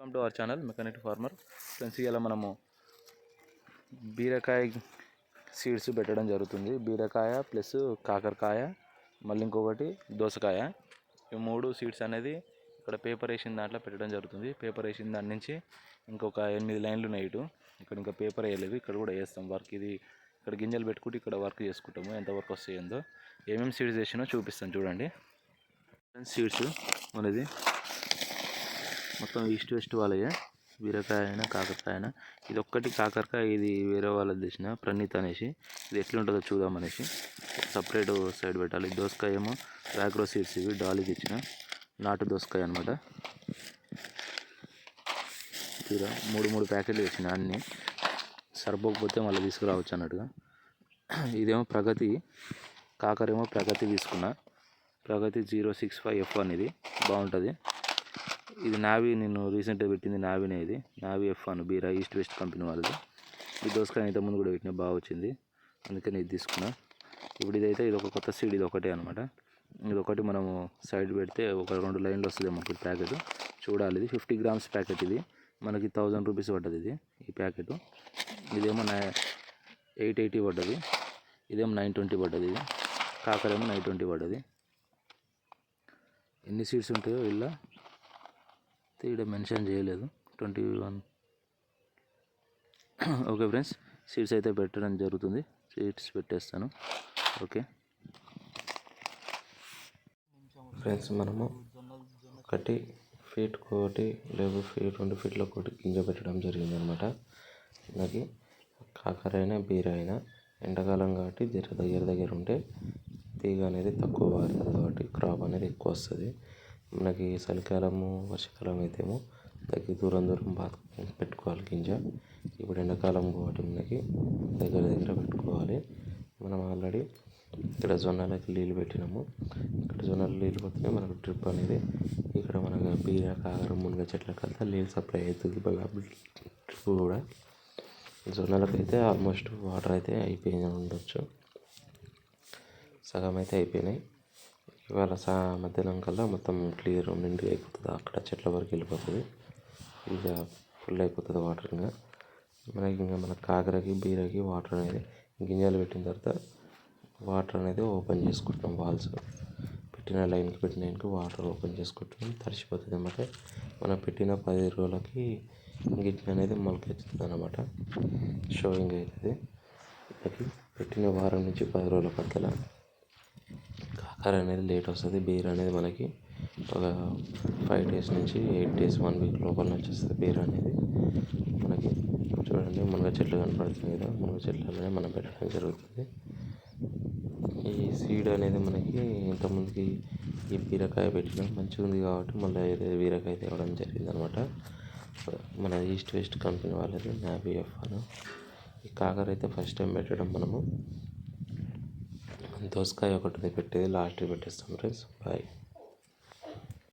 Welcome to our channel mechanic farmer friends ఇలా మనము బీరకాయ సీడ్స్ పెట్టడం జరుగుతుంది. బీరకాయ ప్లస్ కాకరకాయ మళ్ళీ ఇంకొకటి దోసకాయ. ఈ మూడు సీడ్స్ అనేది ఇక్కడ పేపర్ వేసిన దాంట్లో పెట్టడం జరుగుతుంది. పేపర్ వేసిన దాని నుంచి ఇంకొక ఎనిమిది లైన్లు ఉన్నాయి ఇటు. ఇక్కడ ఇంకా పేపర్ వేయలేదు ఇక్కడ కూడా వేస్తాం వర్క్ ఇది ఇక్కడ గింజలు పెట్టుకుంటే ఇక్కడ వర్క్ చేసుకుంటాము ఎంత వర్క్ వస్తాయిందో ఏమేమి సీడ్స్ వేసినో చూపిస్తాను చూడండి. సీడ్స్ మనది మొత్తం ఈస్ట్ వెస్ట్ వాళ్ళయే. బీరకాయ అయినా కాకరకాయ అయినా. ఇది ఒక్కటి కాకరకాయ ఇది వేరే వాళ్ళది తెచ్చిన ప్రణీత్ అనేసి. ఇది ఎట్లుంటుందో చూద్దాం అనేసి. సపరేట్ సైడ్ పెట్టాలి. దోసకాయ ఏమో బ్యాక్రో సీడ్స్ ఇవి డాలీకి ఇచ్చిన నాటు దోసకాయ అనమాట తీరా మూడు మూడు ప్యాకెట్లు తెచ్చిన అన్నీ. సరిపోకపోతే మళ్ళీ తీసుకురావచ్చు అన్నట్టుగా. ఇదేమో ప్రగతి కాకరేమో ప్రగతి తీసుకున్నా. Pragati zero six five F అనేది బాగుంటుంది. ఇది నావి నేను రీసెంట్గా పెట్టింది నావినే ఇది. నావి ఎఫ్ అను బీరా ఈస్ట్ వెస్ట్ కంపెనీ వాళ్ళది. ఈ దోసకాయ ఇంతకుముందు ముందు కూడా పెట్టిన బాగా వచ్చింది. అందుకని ఇది తీసుకున్నా. ఇప్పుడు ఇదైతే ఇది ఒక కొత్త సీడ్ ఇది ఒకటే అనమాట ఇది ఒకటి మనము సైడ్ పెడితే ఒక రెండు లైన్లు వస్తుంది మనకి ప్యాకెట్. చూడాలి ఇది. ఫిఫ్టీ గ్రామ్స్ ప్యాకెట్ ఇది. మనకి థౌజండ్ రూపీస్ పడ్డది ఇది ఈ ప్యాకెట్. ఇదేమో నై ఎయిట్ ఎయిటీ పడ్డది. ఇదేమో నైన్ ట్వంటీ పడ్డది ఇది. కాకరేమో నైన్ ట్వంటీ పడ్డది. ఎన్ని సీడ్స్ ఉంటాయో ఇలా ఇక్కడ మెన్షన్ చేయలేదు. Twenty one okay friends seats అయితే పెట్టడం జరుగుతుంది. సీట్స్ పెట్టేస్తాను. ఓకే. ఫ్రెండ్స్ మనము ఒకటి ఫీట్ ఒకటి లేదా ఫీట్ రెండు ఫీట్లో ఒకటి గింజ పెట్టడం జరిగింది అనమాట మనకి కాకర అయినా బీర అయినా ఎండాకాలం కాబట్టి జర దగ్గర దగ్గర ఉంటే తీగ అనేది తక్కువ వారుతుంది కాబట్టి క్రాప్ అనేది ఎక్కువ వస్తుంది. మనకి చలికాలము వర్షాకాలం అయితేమో దగ్గర దూరం దూరం బాగా పెట్టుకోవాలి గింజ. ఇప్పుడు ఎండాకాలం కాబట్టి మనకి దగ్గర దగ్గర పెట్టుకోవాలి. మనం ఆల్రెడీ ఇక్కడ జొన్నలకి నీళ్ళు పెట్టినాము. ఇక్కడ జొన్నలు నీళ్ళు పోతే మనకు డ్రిప్ అనేది ఇక్కడ మనకు బీర కాకర మునగ చెట్లకు అంతా నీళ్ళు సప్లై అవుతుంది. డ్రిప్ కూడా. జొన్నలకైతే ఆల్మోస్ట్ వాటర్ అయితే అయిపోయింది ఉండొచ్చు. సగం అయితే అయిపోయినాయి. ఇవాళ సా మధ్యాహ్నం కల్లా మొత్తం క్లియర్ నిండుగా అయిపోతుంది. అక్కడ చెట్ల వరకు వెళ్ళిపోతుంది. ఇక ఫుల్ అయిపోతుంది వాటర్ ఇంకా. మనకి ఇంకా మన కాకరకి బీరకి వాటర్ అనేది గింజలు పెట్టిన తర్వాత వాటర్ అనేది ఓపెన్ చేసుకుంటున్నాం వాల్స్ పెట్టిన లైన్కి పెట్టిన లైన్కి వాటర్ ఓపెన్ చేసుకుంటున్నాం తడిసిపోతుంది అన్నమాట. మనం పెట్టిన పది రోజులకి గిట్ల అనేది మొలకెత్తుతుంది అనమాట షోయింగ్ అవుతుంది పెట్టిన వారం నుంచి పది రోజుల పక్కల కర్రీ అనేది లేట్ వస్తుంది. బీర్ అనేది మనకి ఒక ఫైవ్ డేస్ నుంచి ఎయిట్ డేస్ వన్ వీక్ లోపల నుంచి వస్తుంది బీర్ అనేది. మనకి చూడండి మునగ చెట్లు కనపడుతుంది కదా మునగ చెట్లలోనే మనం పెట్టడం జరుగుతుంది. ఈ సీడ్ అనేది మనకి ఇంతకుముందుకి ఈ బీరకాయ పెట్టినా. మంచిగా ఉంది కాబట్టి మళ్ళీ బీరకాయ తేవడం జరిగింది అనమాట మన ఈస్ట్ వెస్ట్ కంపెనీ వాళ్ళది నాబీఎఫ్ అని. ఈ కాకర అయితే ఫస్ట్ టైం పెట్టడం మనము. దోసకాయ ఒకటి పెట్టేది లాస్ట్ పెట్టేస్తాం ఫ్రెండ్స్. బాయ్